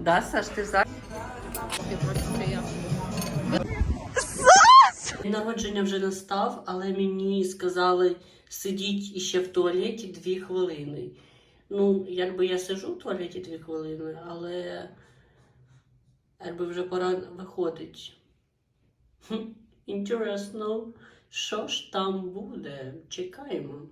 Да, Саш, ти за? День Народження вже настав, але мені сказали сидіть іще в туалеті дві хвилини. Ну, якби я сижу в туалеті дві хвилини, але якби вже пора виходить. Інтересно, що ж там буде? Чекаємо.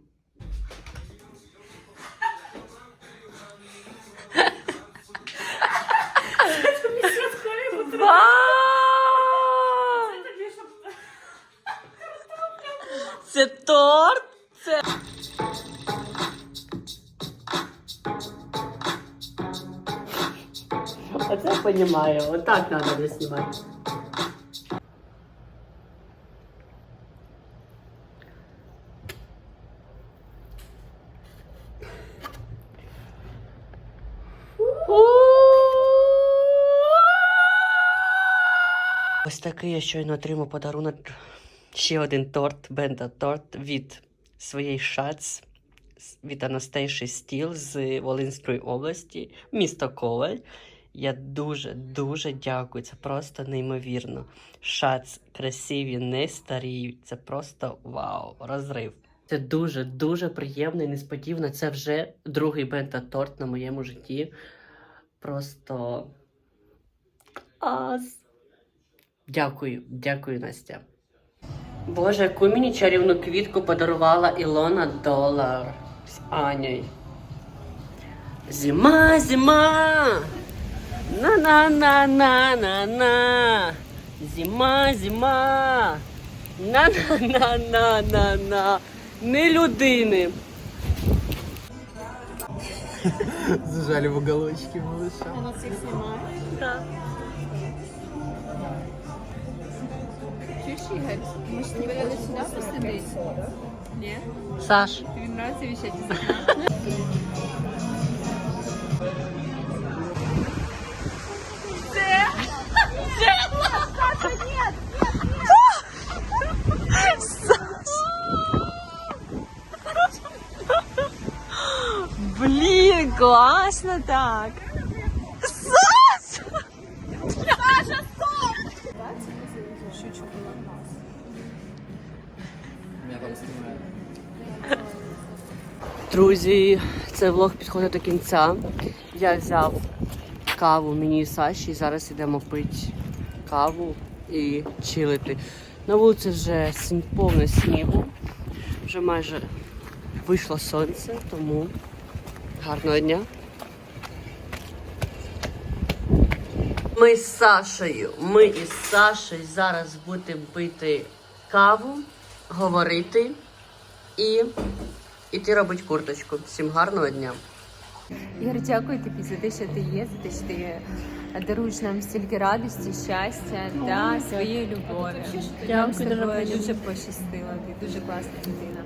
Це торт? Це. Оце я розумію. Отак треба не знімати. Ось такий я щойно отримав подарунок. Ще один торт, бенда торт від своєї шац від Анастейші Стіл з Волинської області, місто Коваль. Я дуже дуже дякую. Це просто неймовірно. Шац красиві, не старіють. Це просто вау, розрив. Це дуже дуже приємно і несподівано. Це вже другий бента торт на моєму житті. Просто ас. Дякую, дякую, Настя. Боже, яку мені чарівну квітку подарувала Ілона Долар з Анею. Зима, зима. На-на-на-на-на-на. Зима, зима. На-на-на-на-на-на. Не людини. Зажали в уголочки малыша. Она всех снимает. Да. хороший. Может, тебе надо сюда посадить? Нет? Саш. Тебе нравится вещать из? Блин, классно так! Там снимают. Друзі, цей влог підходить до кінця. Я взяв каву мені і Саші. і Зараз йдемо пити каву і чилити. На вулиці вже повне снігу. Вже майже вийшло сонце, тому гарного дня. Ми з Сашею, ми із Сашею зараз будемо пити каву, говорити і іти робити курточку. Всім гарного дня. Ігор, дякую тобі за те, що ти є, за те, що ти даруєш нам стільки радості, щастя та своєї любові. Нам з тобою дуже пощастило. Ти дуже класна людина.